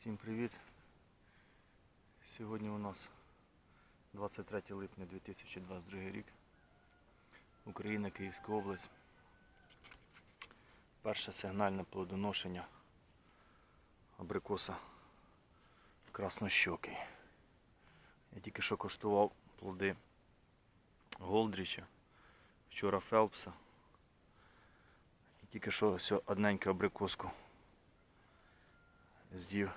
Всім привіт! Сьогодні у нас 23 липня 2022 рік. Україна, Київська область. Перше сигнальне плодоношення абрикоса краснощокий. Я тільки що коштував плоди Голдріча, вчора Фелпса. І тільки що ось одненьку абрикоску з'їв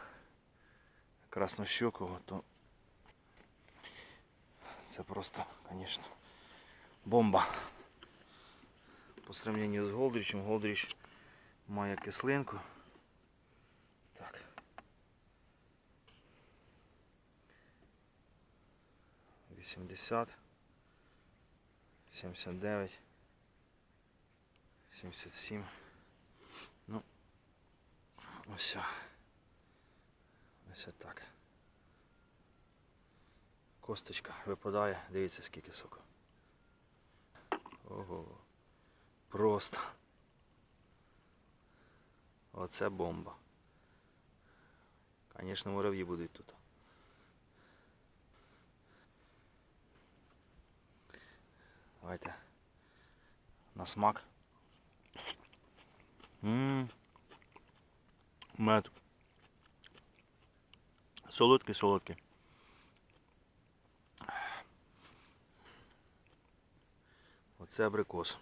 краснощокого, то це просто, звісно, бомба. По сравненню з Голдрічем, Голдріч має кислинку. Так. Вісімдесят. Сімдесят дев'ять. Сімдесят сім. Ну, ось. Ось так. Косточка випадає, дивіться скільки соку. Ого. Просто. Оце бомба. Звісно, мурав'ї будуть тут. Давайте. На смак. Ммм. Мед. Солодкий, солодкий. Оце абрикос.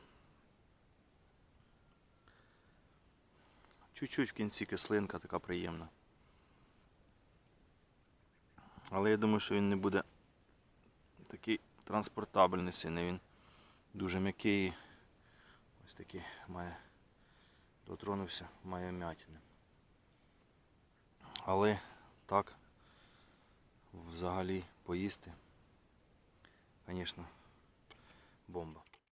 Чуть-чуть в кінці кислинка така приємна. Але я думаю, що він не буде такий транспортабельний сильний. Він дуже м'який. Ось такий має дотронувся, має м'ятини. Але так взагалі поїсти, звісно, бомба.